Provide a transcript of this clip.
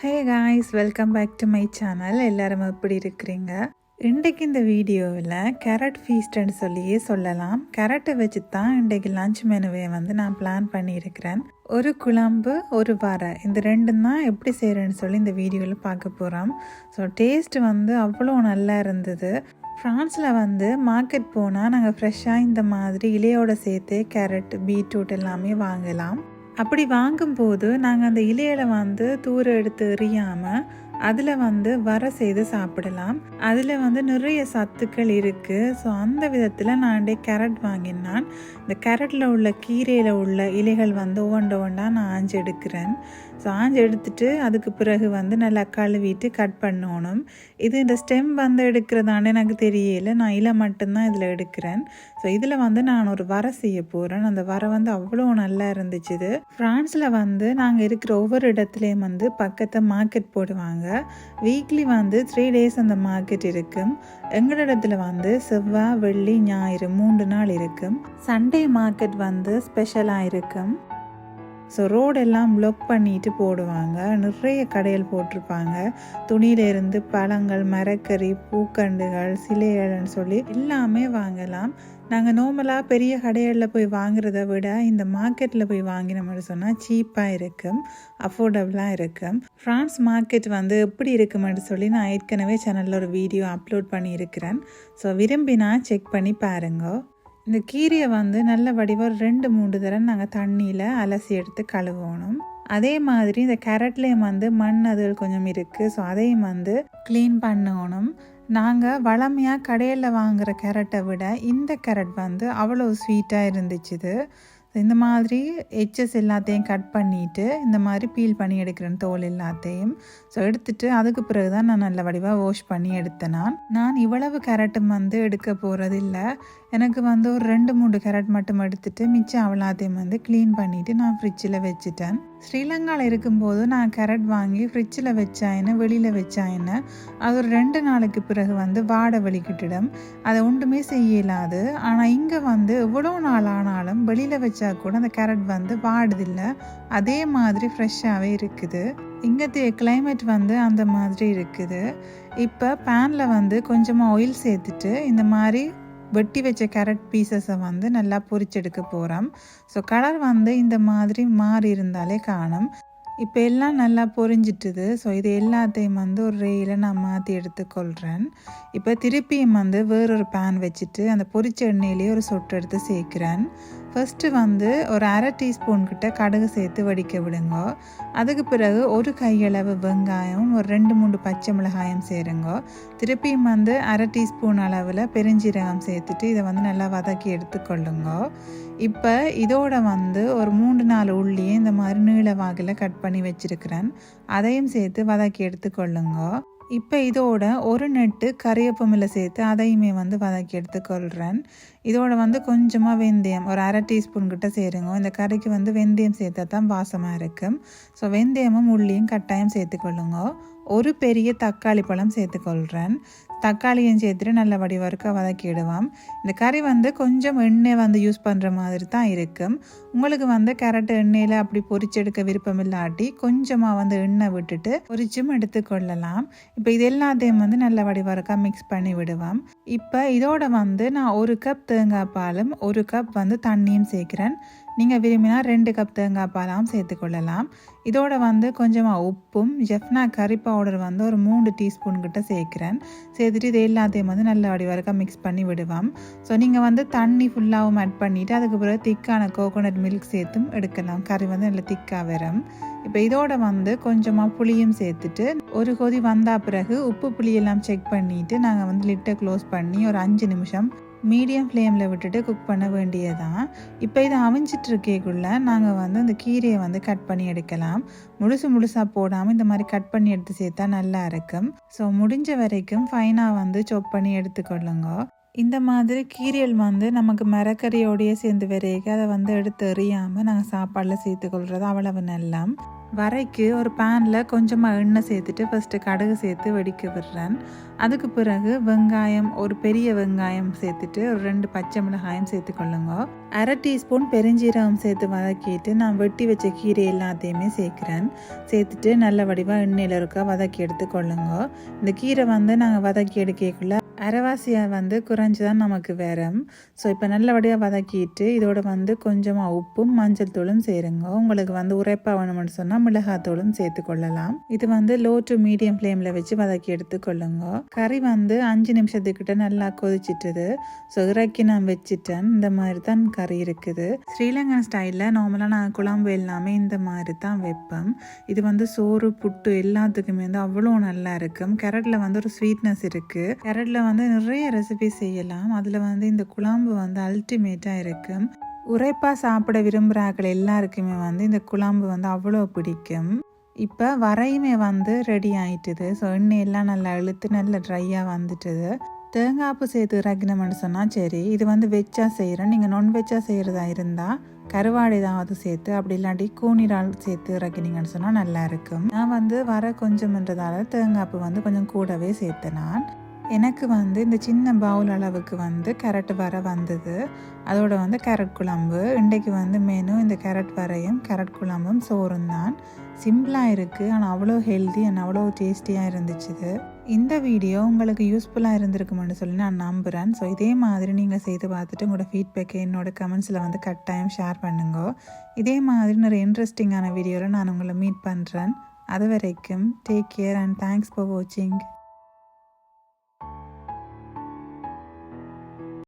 Hey guys welcome back to my channel எல்லாரும் எப்படி இருக்கிறீங்க? இன்றைக்கு இந்த வீடியோவில் கேரட் ஃபீஸ்ட்னு சொல்லியே சொல்லலாம். கேரட்டை வச்சு தான் இன்றைக்கு லஞ்ச் மெனுவை வந்து நான் பிளான் பண்ணியிருக்கிறேன். ஒரு குழம்பு ஒரு வரை இந்த ரெண்டும் தான் எப்படி செய்கிறேன்னு சொல்லி இந்த வீடியோவில் பார்க்க போகிறோம் ஸோ டேஸ்ட் வந்து அவ்வளோ நல்லா இருந்தது. ஃப்ரான்ஸில் வந்து மார்க்கெட் போனால் நாங்கள் ஃப்ரெஷ்ஷாக இந்த மாதிரி இலையோட சேர்த்து கேரட் பீட்ரூட் எல்லாமே வாங்கலாம். அப்படி வாங்கும்போது நாங்கள் அந்த இலையில வந்து தூர எடுத்து எறியாமல் அதில் வந்து வர செய்து சாப்பிடலாம். அதில் வந்து நிறைய சத்துக்கள் இருக்குது ஸோ அந்த விதத்தில் நான் கேரட் வாங்கினான். இந்த கேரட்டில் உள்ள கீரையில் உள்ள இலைகள் வந்து ஒவ்வொன்று ஒன்றா நான் ஆஞ்சு எடுக்கிறேன். ஸோ ஆஞ்சு எடுத்துட்டு அதுக்கு பிறகு வந்து நல்லா கழுவிட்டு கட் பண்ணணும். இது இந்த ஸ்டெம் வந்து எடுக்கிறதானே எனக்கு தெரியல. நான் இலை மட்டும்தான் இதில் எடுக்கிறேன். ஸோ இதில் வந்து நான் ஒரு வர செய்ய போகிறேன் அந்த வர வந்து அவ்வளோ நல்லா இருந்துச்சு இது. ஃப்ரான்ஸில் வந்து நாங்கள் இருக்கிற ஒவ்வொரு இடத்துலையும் வந்து பக்கத்தை மார்க்கெட் போடுவாங்க. வீக்லி வந்து த்ரீ டேஸ் அந்த மார்க்கெட் இருக்கும். எங்களோட இடத்துல வந்து செவ்வாய் வெள்ளி ஞாயிறு மூன்று நாள் இருக்கும். சண்டே மார்க்கெட் வந்து ஸ்பெஷலாக இருக்கும். ஸோ ரோடெல்லாம் ப்ளொக் பண்ணிட்டு போடுவாங்க. நிறைய கடைகள் போட்டிருப்பாங்க. துணியிலிருந்து பழங்கள் மரக்கறி பூக்கண்டுகள் சிலைகள்னு சொல்லி எல்லாமே வாங்கலாம். நாங்கள் நார்மலாக பெரிய கடைகளில் போய் வாங்குறத விட இந்த மார்க்கெட்டில் போய் வாங்கினோம்னு சொன்னால் சீப்பாக இருக்கும் அஃபோர்டபுளாக இருக்கும் ஃப்ரான்ஸ் மார்க்கெட் வந்து எப்படி இருக்குமென்னு சொல்லி நான் ஏற்கனவே சேனலில் ஒரு வீடியோ அப்லோட் பண்ணியிருக்கிறேன். ஸோ விரும்பினா செக் பண்ணி பாருங்க. இந்த கீரையை வந்து நல்ல வடிவாக ரெண்டு மூணு தடவை நாங்கள் தண்ணியில் அலசி எடுத்து கழுவணும். அதே மாதிரி இந்த கேரட்லேயும் வந்து மண் அதுகள் கொஞ்சம் இருக்குது ஸோ அதையும் வந்து க்ளீன் பண்ணணும். நாங்கள் வளமையாக கடையில் வாங்குகிற கேரட்டை விட இந்த கேரட் வந்து அவ்வளோ ஸ்வீட்டாக இருந்துச்சுது. இந்த மாதிரி எச்சஸ் எல்லாத்தையும் கட் பண்ணிவிட்டு இந்த மாதிரி பீல் பண்ணி எடுக்கிறேன் தோல் எல்லாத்தையும் ஸோ எடுத்துட்டு அதுக்கு பிறகு தான் நான் நல்ல வடிவாக வாஷ் பண்ணி எடுத்தேன் நான். நான் இவ்வளவு கேரட்டும் வந்து எடுக்க போகிறதில்லை எனக்கு வந்து ஒரு ரெண்டு மூணு கேரட் மட்டும் எடுத்துட்டு மிச்சம் அவ்வளோத்தையும் வந்து க்ளீன் பண்ணிவிட்டு நான் ஃப்ரிட்ஜில் வச்சுட்டேன். ஸ்ரீலங்காவில் இருக்கும்போது நான் கேரட் வாங்கி ஃப்ரிட்ஜில் வச்சாயின்னு வெளியில் வச்சாயின்னு அது ஒரு ரெண்டு நாளுக்கு பிறகு வந்து வாடை வெளிக்கிட்டிடும் அதை ஒன்றுமே செய்யலாது. ஆனால் இங்கே வந்து எவ்வளோ நாள் ஆனாலும் வெளியில் வச்சா கூட அந்த கேரட் வந்து வாடுதில்லை. அதே மாதிரி ஃப்ரெஷ்ஷாகவே இருக்குது. இங்கத்தைய கிளைமேட் வந்து அந்த மாதிரி இருக்குது. இப்போ பேனில் வந்து கொஞ்சமாக ஆயில் சேர்த்துட்டு இந்த மாதிரி வெட்டி வச்ச கேரட் பீசஸை வந்து நல்லா பொரிச்செடுக்க போகிறோம் ஸோ கலர் வந்து இந்த மாதிரி மாறி இருந்தாலே காணும். இப்போ எல்லாம் நல்லா பொரிஞ்சிட்டுது. ஸோ இது எல்லாத்தையும் வந்து ஒரு ரேயில் நான் மாற்றி எடுத்துக்கொள்கிறேன் இப்போ திருப்பியும் வந்து வேறொரு பேன் வச்சுட்டு அந்த பொரிச்ச எண்ணெயிலேயே ஒரு சொட்டு எடுத்து சேர்க்குறேன். ஃபஸ்ட்டு வந்து ஒரு அரை டீஸ்பூன் கிட்ட கடுகு சேர்த்து வடிக்க விடுங்க. அதுக்கு பிறகு ஒரு கையளவு வெங்காயம் ஒரு ரெண்டு மூணு பச்சை மிளகாயம் சேருங்க. திருப்பியும் வந்து அரை டீஸ்பூன் அளவில் பெருஞ்சீரகம் சேர்த்துட்டு இதை வந்து நல்லா வதக்கி எடுத்துக்கொள்ளுங்க. இப்போ இதோட வந்து ஒரு மூன்று நாலு உள்ளியே இந்த மாதிரி நீள வாகில் கட் பண்ணி வச்சுருக்கிறேன். அதையும் சேர்த்து வதக்கி எடுத்துக்கொள்ளுங்க. இப்போ இதோட ஒரு நெட்டு கறியப்பமில் சேர்த்து அதையுமே வந்து வதக்கி எடுத்துக்கொள்கிறேன் இதோட வந்து கொஞ்சமாக வெந்தயம் ஒரு அரை டீஸ்பூன் கிட்ட சேருங்க. இந்த கறிக்கு வந்து வெந்தயம் சேர்த்தா தான் வாசமாக இருக்கும் ஸோ வெந்தயமும் உள்ளியும் கட்டாயம் சேர்த்துக்கொள்ளுங்க. ஒரு பெரிய தக்காளி பழம் சேர்த்துக்கொள்கிறேன் தக்காளியும் சேர்த்துட்டு நல்ல வடிவறுக்க வதக்கிடுவோம். இந்த கறி வந்து கொஞ்சம் எண்ணெய் வந்து யூஸ் பண்ணுற மாதிரி தான் இருக்கும் உங்களுக்கு வந்து கேரட் எண்ணெயில் அப்படி பொரிச்செடுக்க விருப்பம் இல்லாட்டி கொஞ்சமாக வந்து எண்ணெய் விட்டுட்டு பொரிச்சும் எடுத்துக்கொள்ளலாம். இப்போ இது எல்லாத்தையும் வந்து நல்ல வடிவறுக்க மிக்ஸ் பண்ணி விடுவோம். இப்போ இதோட வந்து நான் ஒரு கப் தேங்காய் பாலும் ஒரு கப் வந்து தண்ணியும் சேர்க்குறேன். நீங்கள் விரும்பினா ரெண்டு கப் தேங்காய் பாலாம் சேர்த்துக்கொள்ளலாம் இதோட வந்து கொஞ்சமாக உப்பும் ஜெஃப்னா கறி பவுடர் வந்து ஒரு மூணு டீஸ்பூன் கிட்ட சேர்க்குறேன். சேர்த்துட்டு இது எல்லாத்தையும் வந்து நல்ல அடி வரைக்கும் மிக்ஸ் பண்ணி விடுவோம். ஸோ நீங்கள் வந்து தண்ணி ஃபுல்லாகவும் ஆட் பண்ணிவிட்டு அதுக்கு பிறகு திக்கான கோகோனட் மில்க் சேர்த்தும் எடுக்கலாம். கறி வந்து நல்ல திக்காக வரும். இப்போ இதோட வந்து கொஞ்சமாக புளியும் சேர்த்துட்டு ஒரு கொதி வந்தால் பிறகு உப்பு புளியெல்லாம் செக் பண்ணிவிட்டு நாங்கள் வந்து லிட்டை க்ளோஸ் பண்ணி ஒரு அஞ்சு நிமிஷம் மீடியம் ஃப்ளேமில் விட்டுட்டு குக் பண்ண வேண்டியதான் இப்போ இதை அவிஞ்சிட்டு இருக்கேக்குள்ள நாங்கள் வந்து இந்த கீரையை வந்து கட் பண்ணி எடுக்கலாம். முழுசு முழுசாக போடாமல் இந்த மாதிரி கட் பண்ணி எடுத்து சேர்த்தா நல்லா இருக்கும் ஸோ முடிஞ்ச வரைக்கும் ஃபைனாக வந்து சொப் பண்ணி எடுத்துக்கொள்ளுங்க. இந்த மாதிரி கீரியல் வந்து நமக்கு மரக்கறியோடையே சேர்ந்து வரைக்கும் அதை வந்து எடுத்து எறியாமல் நாங்கள் சாப்பாடில் சேர்த்துக்கொள்கிறது அவ்வளவு நல்லா வரைக்கு ஒரு பேனில் கொஞ்சமாக எண்ணெய் சேர்த்துட்டு ஃபஸ்ட்டு கடுகு சேர்த்து வெடிக்க விடுறேன். அதுக்கு பிறகு வெங்காயம் ஒரு பெரிய வெங்காயம் சேர்த்துட்டு ஒரு ரெண்டு பச்சை மிளகாயம் சேர்த்துக்கொள்ளுங்க அரை டீஸ்பூன் பெருஞ்சீரகம் சேர்த்து வதக்கிட்டு நான் வெட்டி வச்ச கீரை எல்லாத்தையுமே சேர்க்குறேன். சேர்த்துட்டு நல்ல வடிவாக எண்ணெயில் இருக்க வதக்கி எடுத்துக்கொள்ளுங்க இந்த கீரை வந்து நாங்கள் வதக்கி எடுக்கக்குள்ள அரைவாசியாக வந்து குறைஞ்சி தான் நமக்கு வரும். ஸோ இப்போ நல்லபடியாக வதக்கிட்டு இதோட வந்து கொஞ்சமாக உப்பும் மஞ்சள் தூளும் சேருங்க. உங்களுக்கு வந்து உரைப்பாக வேணும்னு சொன்னால் மிளகாத்தூளும் சேர்த்து கொள்ளலாம். இது வந்து லோ டு மீடியம் ஃப்ளேமில் வச்சு வதக்கி எடுத்துக்கொள்ளுங்க கறி வந்து அஞ்சு நிமிஷத்துக்கிட்ட நல்லா கொதிச்சிட்டுது. ஸோ இறக்கி நான் வச்சுட்டேன். இந்த மாதிரி தான் கறி இருக்குது. ஸ்ரீலங்கன் ஸ்டைலில் நார்மலாக நான் குழம்பு எல்லாமே இந்த மாதிரி தான் வைப்பேன். இது வந்து சோறு புட்டு எல்லாத்துக்குமே வந்து அவ்வளோ நல்லா இருக்கும். கேரட்டில் வந்து ஒரு ஸ்வீட்னஸ் இருக்குது கேரட்டில் வந்து நிறைய ரெசிபி செய்யலாம். அதில் வந்து இந்த குழம்பு வந்து அல்டிமேட்டாக இருக்கும் உரைப்பாக சாப்பிட விரும்புகிறாக்கள் எல்லாருக்குமே வந்து இந்த குழம்பு வந்து அவ்வளோ பிடிக்கும். இப்போ வரையுமே வந்து ரெடி ஆயிட்டுது. ஸோ எண்ணெயெல்லாம் நல்லா இழுத்து நல்லா ட்ரையாக வந்துட்டுது. தேங்காய்ப்பு சேர்த்து இறக்கினோம்னு சொன்னால் சரி இது வந்து வெஜ்ஜாக செய்கிறேன் நீங்கள் நான்வெஜ்ஜாக செய்கிறதா இருந்தால் கருவாடு ஏதாவது சேர்த்து அப்படி இல்லாட்டி கூனிரால் சேர்த்து இறக்கினீங்கன்னு சொன்னால் நல்லா இருக்கும். நான் வந்து வர கொஞ்சம்ன்றதால தேங்காய்ப்பு வந்து கொஞ்சம் கூடவே சேர்த்தேன் நான். எனக்கு வந்து இந்த சின்ன பவுல் அளவுக்கு வந்து கேரட் வர வந்தது. அதோட வந்து கேரட் குழம்பு. இன்றைக்கு வந்து மெனு இந்த கேரட் வரையும் கேரட் குழம்பும் சோறும் தான். சிம்பிளாக இருக்குது ஆனால் அவ்வளோ ஹெல்தி அண்ட் அவ்வளோ டேஸ்டியாக இருந்துச்சு இந்த வீடியோ உங்களுக்கு யூஸ்ஃபுல்லாக இருந்திருக்குமென்னு சொல்லி நான் நம்புகிறேன் ஸோ இதே மாதிரி நீங்கள் செய்து பார்த்துட்டு உங்களோட ஃபீட்பேக்கை என்னோட கமெண்ட்ஸில் வந்து கட்டாயம் ஷேர் பண்ணுங்க. இதே மாதிரி நிறைய இன்ட்ரெஸ்டிங்கான வீடியோவில் நான் உங்களை மீட் பண்ணுறேன் அது வரைக்கும் take care and thanks for வாட்சிங்